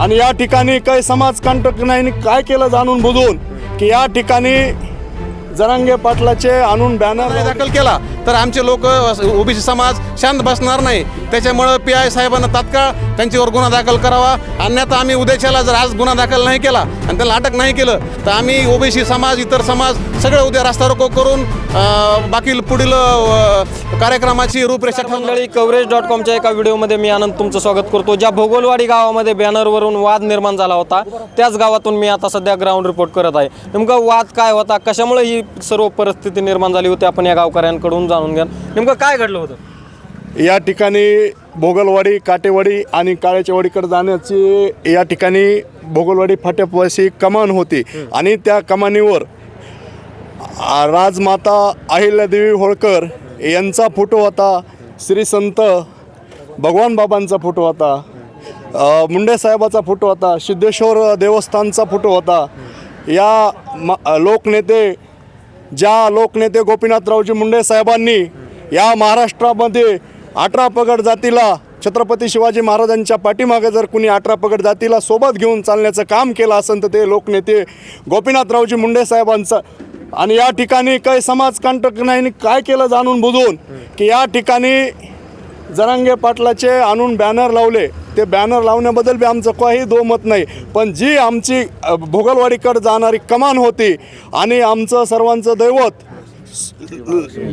आणि या ठिकाणी काही समाजकंटक नाही काय केलं जाणून बुजून की या ठिकाणी जरांगे पाटलाचे आणून बॅनर दाखल केला तर आमचे लोक ओबीसी समाज शांत बसणार नाही. त्याच्यामुळं पी आय साहेबांना तात्काळ त्यांच्यावर गुन्हा दाखल करावा. अन्यथा आम्ही उद्याच्याला जर आज गुन्हा दाखल नाही केला आणि त्याला अटक नाही केलं तर आम्ही ओबीसी समाज इतर समाज सगळं उद्या रस्ता रोको करून बाकी पुढील कार्यक्रमाची रूपरेषा मंडळी कव्हरेज डॉट कॉमच्या एका व्हिडिओमध्ये मी आनंद तुमचं स्वागत करतो. ज्या भोगोलवाडी गावामध्ये बॅनरवरून वाद निर्माण झाला होता त्याच गावातून मी आता सध्या ग्राउंड रिपोर्ट करत आहे. नेमकं वाद काय होता कशामुळे ही सर्व परिस्थिती निर्माण झाली होती. आपण या गावकऱ्यांकडून जाणून घ्या. नेमकं काय घडलं होतं? या ठिकाणी भोगलवाडी काटेवाडी आणि काळ्याचेवाडीकडे जाण्याची या ठिकाणी भोगलवाडी फाट्यापाशी कमान होती. आणि त्या कमानीवर आ, राजमाता अहिल्यादेवी होळकर यांचा फोटो होता. श्री संत भगवान बाबांचा फोटो होता. अ, मुंडे साहेबाचा फोटो होता. सिद्धेश्वर देवस्थानचा फोटो होता. या म लोकनेते ज्या लोकनेते गोपीनाथरावजी मुंडे साहेबांनी या महाराष्ट्रामध्ये अठरा पगड जातीला छत्रपती शिवाजी महाराजांच्या पाठीमागे जर कुणी अठरा पगड जातीला सोबत घेऊन चालण्याचं काम केलं असेल तर ते लोकनेते गोपीनाथरावजी मुंडे साहेबांचं. आणि या ठिकाणी काही समाजकंटक नाही काय केलं जाणून बुजून की या ठिकाणी जरांगे पाटलाचे आणून बॅनर लावले. ते बॅनर लावण्याबद्दल बी आमचं काही दोमत नाही. पण जी आमची भोगलवाडीकडे जाणारी कमान होती आणि आमचं सर्वांचं दैवत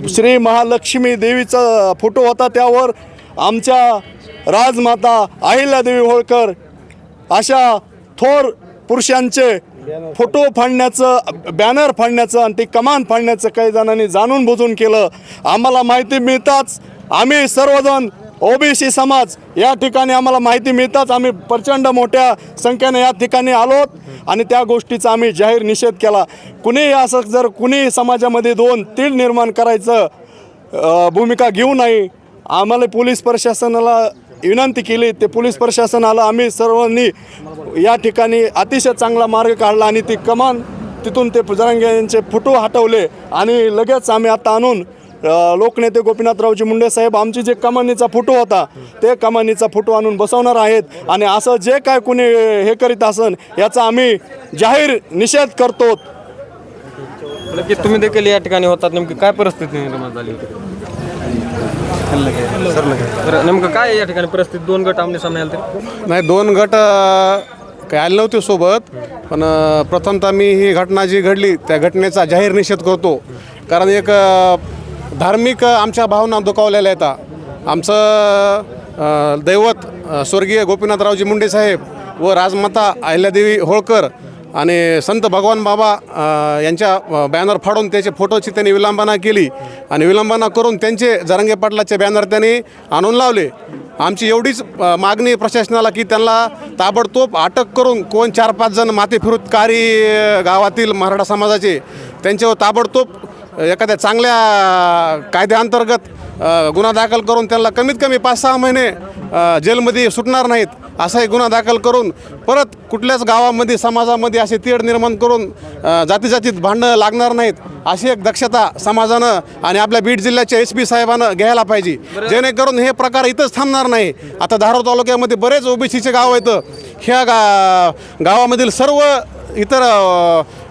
श्री महालक्ष्मी देवीचा फोटो होता त्यावर आमच्या राजमाता अहिल्यादेवी होळकर अशा थोर पुरुषांचे फोटो फाडण्याचं बॅनर फाडण्याचं आणि ती कमान फाडण्याचं काही जणांनी जाणून बुजून केलं. आम्हाला माहिती मिळताच आम्ही सर्वजण ओबीसी समाज या ठिकाणी आम्हाला माहिती मिळताच आम्ही प्रचंड मोठ्या संख्येने या ठिकाणी आलोत आणि त्या गोष्टीचा आम्ही जाहीर निषेध केला. कुणीही असं जर कुणीही समाजामध्ये दोन तीळ निर्माण करायचं भूमिका घेऊ नये आम्हाला पोलीस प्रशासनाला विनंती केली. ते पोलीस प्रशासनाला आम्ही सर्वांनी या ठिकाणी अतिशय चांगला मार्ग काढला आणि ती कमान तिथून ते पुजारंग यांचे फोटो हटवले आणि लगेच आम्ही आता आणून लोकनेते गोपीनाथरावजी मुंडे साहेब आमची जे कमानीचा फोटो होता ते कमानीचा फोटो आणून बसवणार आहेत. आणि असं जे काय कुणी हे करीत असन याचा आम्ही जाहीर निषेध करतो. नक्की तुम्ही देखील या ठिकाणी होतात नेमकी काय परिस्थिती निर्माण झाली होती नेमकं काय या ठिकाणी परिस्थिती? दोन गट आमने सामने आले नाही दोन गट काही आले नव्हते सोबत पण प्रथमतः मी ही घटना जी घडली त्या घटनेचा जाहीर निषेध करतो. कारण एक धार्मिक आमच्या भावना दुखावलेल्या आहेत. आमचं दैवत स्वर्गीय गोपीनाथरावजी मुंडे साहेब व राजमाता अहिल्यादेवी होळकर आणि संत भगवान बाबा यांच्या बॅनर फाडून त्याचे फोटोची त्यांनी विलंबना केली आणि विलंबना करून त्यांचे जरंगे पाटलाचे बॅनर त्यांनी आणून लावले. आमची एवढीच मागणी प्रशासनाला की त्यांना ताबडतोब अटक करून कोण चार पाच जण मातेफिरुतकारी गावातील मराठा समाजाचे त्यांच्यावर ताबडतोब एखाद्या चांगल्या कायद्याअंतर्गत गुन्हा दाखल करून त्यांना कमीत कमी पाच सहा महिने जेलमध्ये सुटणार नाहीत असा एक गुन्हा दाखल करून परत कुठल्याच गावामध्ये समाजामध्ये असे तेढ निर्माण करून जाती जातीत भांडणं लागणार नाहीत अशी एक दक्षता समाजानं आणि आपल्या बीड जिल्ह्याच्या एस पी साहेबानं घ्यायला पाहिजे. जेणेकरून हे प्रकार इथंच थांबणार नाही. आता धाराव तालुक्यामध्ये बरेच ओबीसीचे गाव आहेत. ह्या गा गावामधील सर्व इतर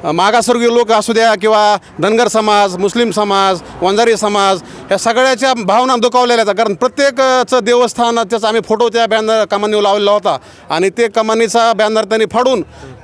मागासवर्गीय लोक असू द्या किंवा धनगर समाज मुस्लिम समाज वंजारी समाज या सगळ्याच्या भावना दुखावलेल्या आहेत. कारण प्रत्येकचं देवस्थान त्याचा आम्ही फोटो त्या बॅनर कमानीवर लावलेला होता. आणि ते कमानीचा बॅनर त्यांनी फाडून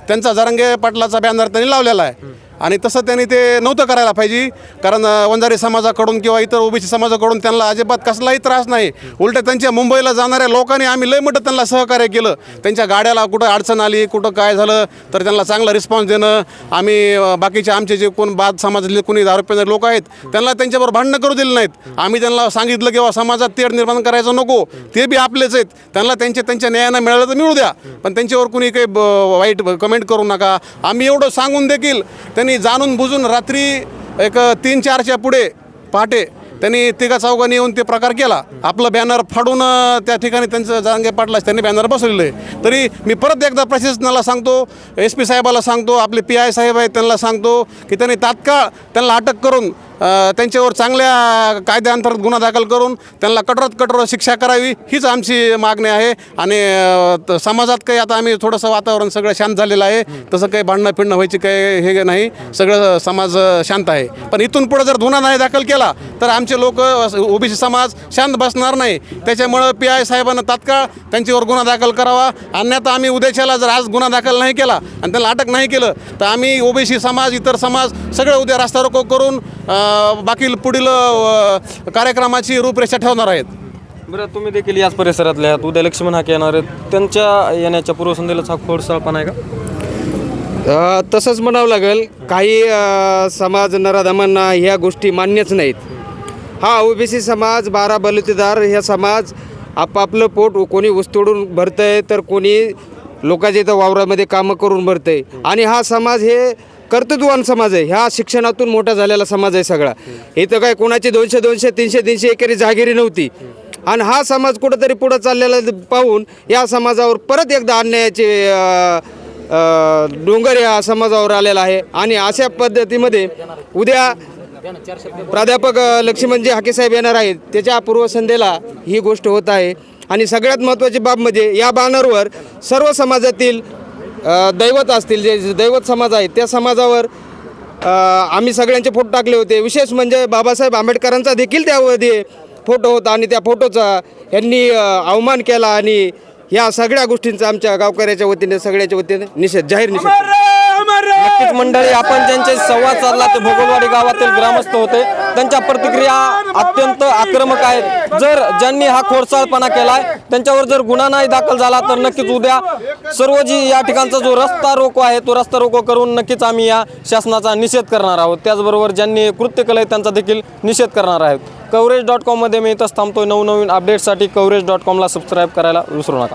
त्यांचा जरंगे पाटलाचा बॅनर त्यांनी लावलेला आहे. आणि तसं त्यांनी ते नव्हतं करायला पाहिजे. कारण वंजारी समाजाकडून किंवा इतर ओबीसी समाजाकडून त्यांना अजिबात कसलाही त्रास नाही. उलट त्यांच्या मुंबईला जाणाऱ्या लोकांनी आम्ही लय मोठं त्यांना सहकार्य केलं. त्यांच्या गाड्याला कुठं अडचण आली कुठं काय झालं तर त्यांना चांगला रिस्पॉन्स देणं. आम्ही बाकीचे आमचे जे कोण बाद समाजातले कोणी दारू लोक आहेत त्यांना त्यांच्याबरोबर भांडणं करू दिले नाहीत. आम्ही त्यांना सांगितलं की समाजात तेढ निर्माण करायचं नको. ते बी आपलेच आहेत. त्यांना त्यांचे त्यांच्या न्यायानं मिळालं तर मिळू द्या. पण त्यांच्यावर कुणी काही ब- वाईट कमेंट करू नका. आम्ही एवढं सांगून देखील त्यांनी जाणून बुजून रात्री एक तीन चारच्या पुढे पहाटे त्यांनी तिघा चौघांनी येऊन ते प्रकार केला. आपलं बॅनर फाडून त्या ठिकाणी त्यांचं जांगे पाटला त्यांनी बॅनर बसवलेलं आहे. तरी मी परत एकदा प्रशासनाला सांगतो एस पी साहेबाला सांगतो आपले पी आय साहेब आहेत त्यांना सांगतो की त्यांनी तात्काळ त्यांना अटक करून त्यांच्यावर चांगल्या कायद्याअंतर्गत गुन्हा दाखल करून त्यांना कठोरात कठोर शिक्षा करावी हीच आमची मागणी आहे. आणि समाजात काही आता आम्ही थोडंसं वातावरण सगळं शांत झालेलं आहे. तसं काही भांडणं फिरणं व्हायची काही हे नाही. सगळं समाज शांत आहे. पण इथून पुढे जर गुन्हा नाही दाखल केला तर आमचे लोक ओबीसी समाज शांत बसणार नाही. त्याच्यामुळं पी आय साहेबांना तात्काळ त्यांच्यावर गुन्हा दाखल करावा. अन्यथा आम्ही उद्याच्याला जर आज गुन्हा दाखल नाही केला आणि त्यांना अटक नाही केलं तर आम्ही ओबीसी समाज इतर समाज सगळं उद्या रास्ता रोको करून बाकी पुढील कार्यक्रमाची रूपरेषा ठेवणार आहेत. बरं तुम्ही देखील याच परिसरातले आहात. उद्या लक्ष्मण हाके येणार आहेत. त्यांच्या येण्याच्या पूर्वसंध्येलाच हा खोडसाळपणा आहे का? तसंच म्हणावं लागेल काही अ, समाज नराधमांना ह्या गोष्टी मान्यच नाहीत. हा ओबीसी समाज बारा बलुतेदार ह्या समाज आपापलं पोट कोणी ऊसतोडून भरतंय तर कोणी लोकांच्या इथं वावरामध्ये कामं करून भरतंय. आणि हा समाज हे कर्तृत्ववान समाज आहे. ह्या शिक्षणातून मोठा झालेला समाज आहे सगळा. इथं काय कोणाची दोनशे दोनशे तीनशे तीनशे एकेरी जागिरी नव्हती. आणि हा समाज कुठंतरी पुढं चाललेला पाहून या समाजावर परत एकदा अन्यायाचे डोंगर या समाजावर आलेला आहे. आणि अशा पद्धतीमध्ये उद्या प्राध्यापक लक्ष्मणजी हाकेसाहेब येणार आहेत. त्याच्या पूर्वसंध्येला ही गोष्ट होत आहे. आणि सगळ्यात महत्त्वाची बाब म्हणजे या बॅनरवर सर्व समाजातील दैवत असतील जे दैवत समाज आहेत त्या समाजावर आम्ही सगळ्यांचे फोटो टाकले होते. विशेष म्हणजे बाबासाहेब आंबेडकरांचा देखील त्यामध्ये फोटो होता आणि त्या फोटोचा यांनी अवमान केला आणि या सगळ्या गोष्टींचा आमच्या गावकऱ्याच्या वतीने सगळ्याच्या वतीने निषेध जाहीर निषेध मंडळी आपण ज्यांचे संवाद साधला ते भोगलवाडी गावातील ग्रामस्थ होते. त्यांच्या प्रतिक्रिया अत्यंत आक्रमक आहेत. जर ज्यांनी हा खोडसाळपणा केलाय त्यांच्यावर जर गुन्हा नाही दाखल झाला तर नक्कीच उद्या सर्व जी या ठिकाणचा जो रस्ता रोको आहे तो रस्ता रोको करून नक्कीच आम्ही या शासनाचा निषेध करणार आहोत. त्याचबरोबर ज्यांनी कृत्य केलं आहे त्यांचा देखील निषेध करणार आहोत. कवरेज डॉट कॉममध्ये मी इथंच थांबतोय. नवनवीन अपडेटसाठी कवरेज डॉट कॉमला सबस्क्राईब करायला विसरू नका.